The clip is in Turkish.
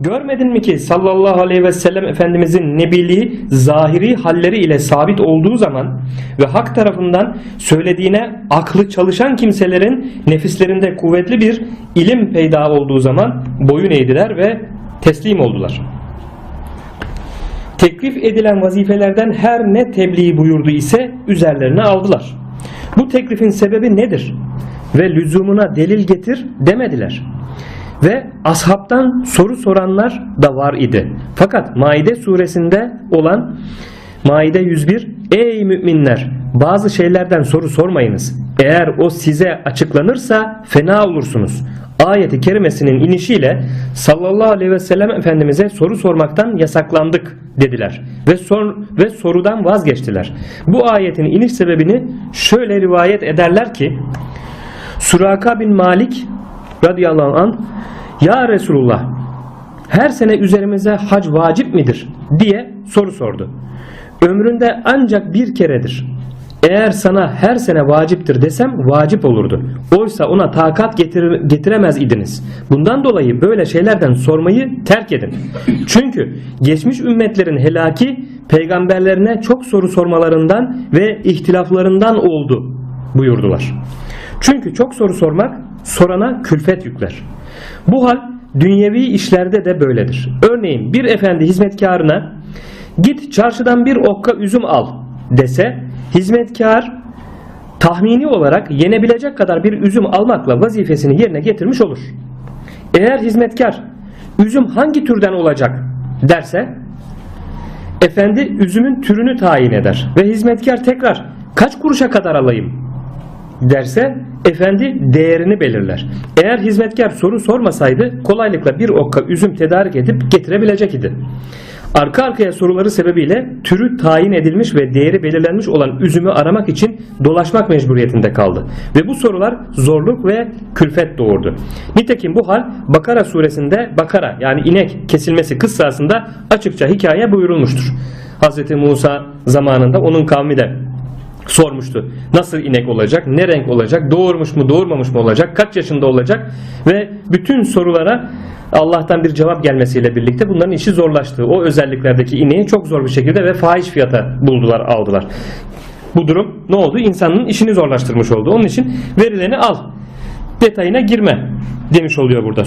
Görmedin mi ki sallallahu aleyhi ve sellem Efendimizin nebiliği zahiri halleri ile sabit olduğu zaman ve hak tarafından söylediğine aklı çalışan kimselerin nefislerinde kuvvetli bir ilim peyda olduğu zaman boyun eğdiler ve teslim oldular. Teklif edilen vazifelerden her ne tebliğ buyurdu ise üzerlerine aldılar. Bu teklifin sebebi nedir? Ve lüzumuna delil getir demediler. Ve ashabtan soru soranlar da var idi. Fakat Maide suresinde olan Maide 101 Ey müminler bazı şeylerden soru sormayınız. Eğer o size açıklanırsa fena olursunuz. Ayeti kerimesinin inişiyle sallallahu aleyhi ve sellem Efendimiz'e soru sormaktan yasaklandık dediler. Ve, sor, ve sorudan vazgeçtiler. Bu ayetin iniş sebebini şöyle rivayet ederler ki Suraka bin Malik radıyallahu an Ya Resulullah her sene üzerimize hac vacip midir diye soru sordu. Ömründe ancak bir keredir. Eğer sana her sene vaciptir desem vacip olurdu. Oysa ona takat getir- getiremez idiniz. Bundan dolayı böyle şeylerden sormayı terk edin. Çünkü geçmiş ümmetlerin helaki peygamberlerine çok soru sormalarından ve ihtilaflarından oldu buyurdular. Çünkü çok soru sormak sorana külfet yükler. Bu hal dünyevi işlerde de böyledir. Örneğin bir efendi hizmetkarına git çarşıdan bir okka üzüm al dese hizmetkar tahmini olarak yenebilecek kadar bir üzüm almakla vazifesini yerine getirmiş olur. Eğer hizmetkar üzüm hangi türden olacak derse efendi üzümün türünü tayin eder ve hizmetkar tekrar kaç kuruşa kadar alayım derse efendi değerini belirler. Eğer hizmetkar soru sormasaydı kolaylıkla bir okka üzüm tedarik edip getirebilecek idi. Arka arkaya soruları sebebiyle türü tayin edilmiş ve değeri belirlenmiş olan üzümü aramak için dolaşmak mecburiyetinde kaldı. Ve bu sorular zorluk ve külfet doğurdu. Nitekim bu hal Bakara suresinde Bakara yani inek kesilmesi kıssasında açıkça hikaye buyurulmuştur. Hz. Musa zamanında onun kavmi de sormuştu. Nasıl inek olacak? Ne renk olacak? Doğurmuş mu, doğurmamış mı olacak? Kaç yaşında olacak? Ve bütün sorulara Allah'tan bir cevap gelmesiyle birlikte bunların işi zorlaştı. O özelliklerdeki ineği çok zor bir şekilde ve fahiş fiyata buldular, aldılar. Bu durum ne oldu? İnsanın işini zorlaştırmış oldu. Onun için verileni al. Detayına girme demiş oluyor burada.